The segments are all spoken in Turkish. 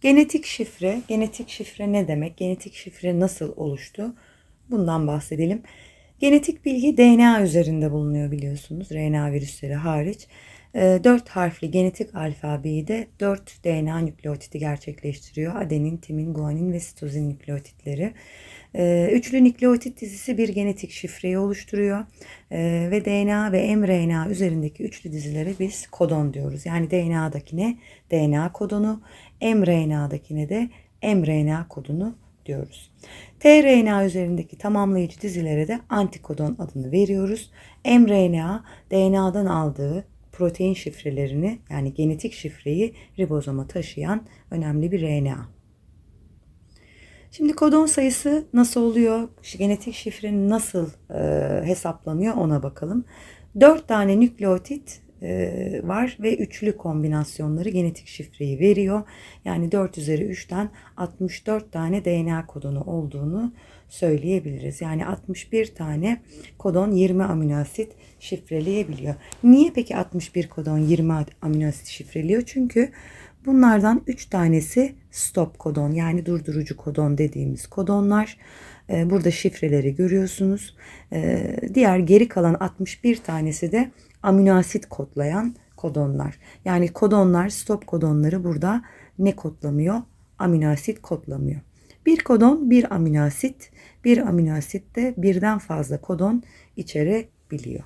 Genetik şifre, genetik şifre ne demek? Genetik şifre nasıl oluştu? Bundan bahsedelim. Genetik bilgi DNA üzerinde bulunuyor biliyorsunuz. RNA virüsleri hariç. 4 harfli genetik alfabeyi de 4 DNA nükleotidi gerçekleştiriyor. Adenin, timin, guanin ve sitozin nükleotitleri. Ee, Üçlü nükleotit dizisi bir genetik şifreyi oluşturuyor Ee, ve DNA ve mRNA üzerindeki üçlü dizilere biz kodon diyoruz. Yani DNA'dakine DNA kodonu, mRNA'dakine de mRNA kodunu diyoruz. tRNA üzerindeki tamamlayıcı dizilere de antikodon adını veriyoruz. mRNA DNA'dan aldığı protein şifrelerini yani genetik şifreyi ribozoma taşıyan önemli bir RNA. Şimdi kodon sayısı nasıl oluyor? Genetik şifrenin nasıl e, hesaplanıyor ona bakalım. 4 tane nükleotit e, var ve üçlü kombinasyonları genetik şifreyi veriyor. Yani 4 üzeri 3'ten 64 tane DNA kodonu olduğunu söyleyebiliriz. Yani 61 tane kodon 20 amino asit şifreleyebiliyor. Niye peki 61 kodon 20 amino asit şifreliyor? Çünkü bunlardan 3 tanesi stop kodon yani durdurucu kodon dediğimiz kodonlar. Ee, burada şifreleri görüyorsunuz. Ee, diğer geri kalan 61 tanesi de amino asit kodlayan kodonlar. Yani kodonlar, stop kodonları burada ne kodlamıyor? Amino asit kodlamıyor. Bir kodon bir amino asit, bir amino asit de birden fazla kodon içerebiliyor.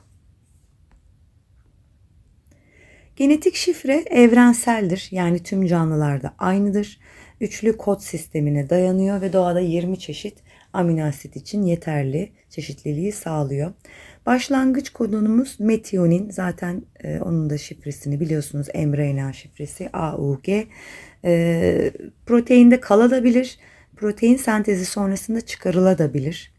Genetik şifre evrenseldir. Yani tüm canlılarda aynıdır. Üçlü kod sistemine dayanıyor ve doğada 20 çeşit amino asit için yeterli çeşitliliği sağlıyor. Başlangıç kodonumuz metionin. Zaten e, onun da şifresini biliyorsunuz. mRNA şifresi AUG. E, proteinde kalabilir. Protein sentezi sonrasında çıkarılabilir.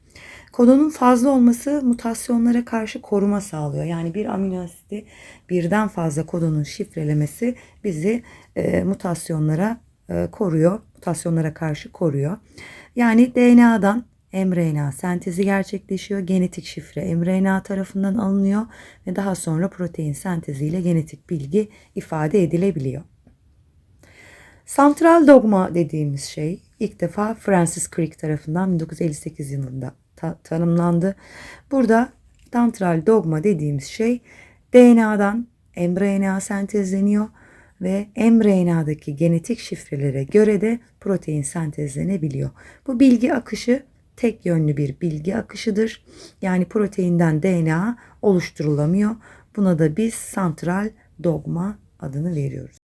Kodonun fazla olması mutasyonlara karşı koruma sağlıyor. Yani bir amino asidi birden fazla kodonun şifrelemesi bizi e, mutasyonlara e, koruyor. Mutasyonlara karşı koruyor. Yani DNA'dan mRNA sentezi gerçekleşiyor. Genetik şifre mRNA tarafından alınıyor ve daha sonra protein senteziyle genetik bilgi ifade edilebiliyor. Santral dogma dediğimiz şey ilk defa Francis Crick tarafından 1958 yılında ta- tanımlandı. Burada santral dogma dediğimiz şey DNA'dan mRNA sentezleniyor ve mRNA'daki genetik şifrelere göre de protein sentezlenebiliyor. Bu bilgi akışı tek yönlü bir bilgi akışıdır. Yani proteinden DNA oluşturulamıyor. Buna da biz santral dogma adını veriyoruz.